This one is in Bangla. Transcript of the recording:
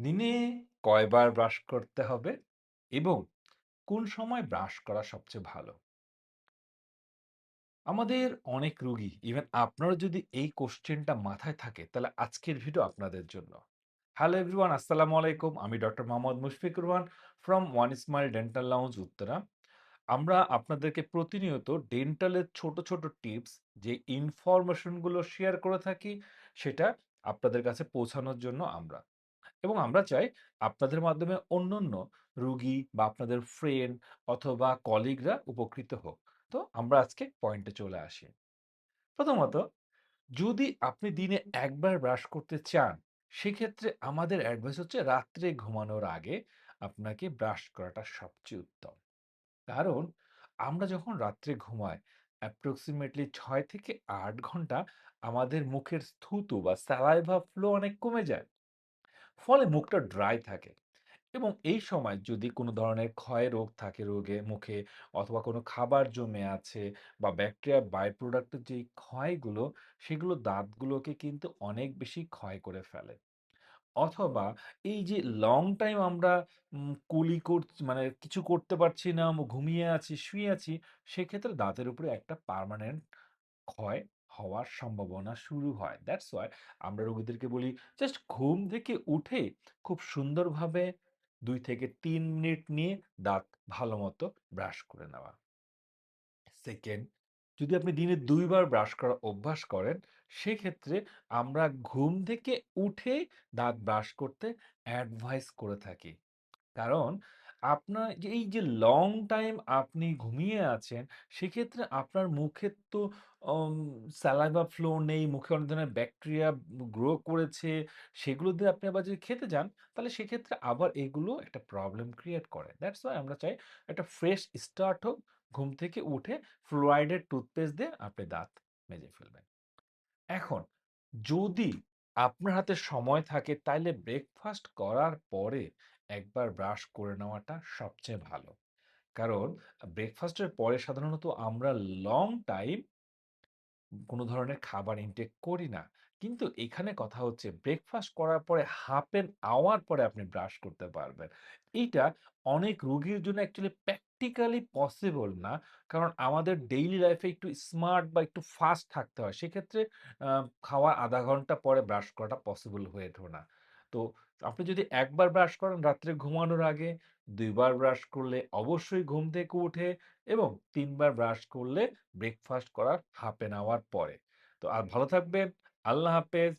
দিনে কয়বার ব্রাশ করতে হবে এবং কোন সময় ব্রাশ করা সবচেয়ে ভালো? আমাদের অনেক রোগী ইভেন আপনারও যদি এই কোশ্চেনটা মাথায় থাকে তাহলে আজকের ভিডিও আপনাদের জন্য। হ্যালো এভরিওয়ান আসসালামু আলাইকুম। আমি doctor Mohammad Mushfiq Rahman from One Smile Dental Lounge Uttara. আমরা আপনাদেরকে প্রতিনিয়ত ডেন্টালের ছোট, ছোট টিপস যে ইনফরমেশনগুলো শেয়ার করে থাকি সেটা আপনাদের কাছে পৌঁছানোর জন্য আমরা। এবং আমরা চাই আপনাদের মাধ্যমে অন্যান্য রুগী বা আপনাদের ফ্রেন্ড অথবা কলিগরা উপকৃত হোক। তো আমরা আজকে পয়েন্টে চলে আসি। প্রথমত যদি আপনি দিনে একবার ব্রাশ করতে চান, সেক্ষেত্রে আমাদের অ্যাডভাইস হচ্ছে রাত্রে ঘুমানোর আগে আপনাকে ব্রাশ করাটা সবচেয়ে উত্তম। কারণ আমরা যখন রাত্রে ঘুমাই অ্যাপ্রক্সিমেটলি ছয় থেকে আট ঘণ্টা আমাদের মুখের থুতু বা সালাইভা ফ্লো অনেক কমে যায়। ফলে মুখটা ড্রাই থাকে এবং এই সময় যদি কোনো ধরনের ক্ষয় রোগ থাকে রোগে মুখে অথবা কোনো খাবার জমে আছে বা ব্যাকটেরিয়া বাই প্রোডাক্টের যেই ক্ষয়গুলো সেগুলো দাঁতগুলোকে কিন্তু অনেক বেশি ক্ষয় করে ফেলে। অথবা এই যে লং টাইম আমরা কুলি করছ মানে কিছু করতে পারছি না, ঘুমিয়ে আছি, শুয়ে আছি, সেক্ষেত্রে দাঁতের উপরে একটা পার্মানেন্ট ক্ষয় হওয়ার সম্ভাবনা শুরু হয়। দ্যাটস হোয়াই আমরা রোগীদেরকে বলি জাস্ট ঘুম থেকে উঠে খুব সুন্দরভাবে ২ থেকে ৩ মিনিট নিয়ে দাঁত ভালোমতো ব্রাশ করে নেওয়া। সেকেন্ড, যদি আপনি দিনে দুইবার ব্রাশ করার অভ্যাস করেন, সেক্ষেত্রে আমরা ঘুম থেকে উঠে দাঁত ব্রাশ করতে অ্যাডভাইস করে থাকি। কারণ আপনার যে এই যে লং টাইম আপনি ঘুমিয়ে আছেন, সেক্ষেত্রে আপনার মুখে তো অম সালাইভা ফ্লো নেই, মুখে অনেক ধরনের ব্যাকটেরিয়া গ্রো করেছে। সেগুলো দিয়ে আপনি আবার যদি খেতে যান, তাহলে সেক্ষেত্রে আবার এগুলো একটা প্রবলেম ক্রিয়েট করে। দ্যাটস ওয়াই আমরা চাই একটা ফ্রেশ স্টার্ট হোক। ঘুম থেকে উঠে ফ্লুরাইডের টুথপেস্ট দিয়ে আপনি দাঁত মেজে ফেলবেন। এখন যদি আপনার হাতে সময় থাকে তাইলে ব্রেকফাস্ট করার পরে একবার ব্রাশ করে নেওয়াটা সবচেয়ে ভালো। কারণ, ব্রেকফাস্টের পরে সাধারণত আমরা লং টাইম কোনো ধরনের খাবার ইনটেক করি না। কিন্তু এখানে কথা হচ্ছে, ব্রেকফাস্ট করার পরে হাফ অ্যান আওয়ার পরে আপনি ব্রাশ করতে পারবেন। এইটা অনেক রোগীর জন্য অ্যাকচুয়ালি প্র্যাকটিক্যালি পসিবল না। কারণ আমাদের ডেইলি লাইফে একটু স্মার্ট বা একটু ফাস্ট থাকতে হয়। সেক্ষেত্রে খাওয়ার ০.৫ ঘণ্টা পরে ব্রাশ করাটা পসিবল হয়ে ওঠে না। তো আপনি যদি একবার ব্রাশ করেন রাত্রে ঘুমানোর আগে, দুইবার ব্রাশ করলে অবশ্যই ঘুম থেকে উঠে এবং তিনবার ব্রাশ করলে ব্রেকফাস্ট করার হাফ এন আওয়ার পরে। তো আর ভালো থাকবেন। আল্লাহ হাফেজ।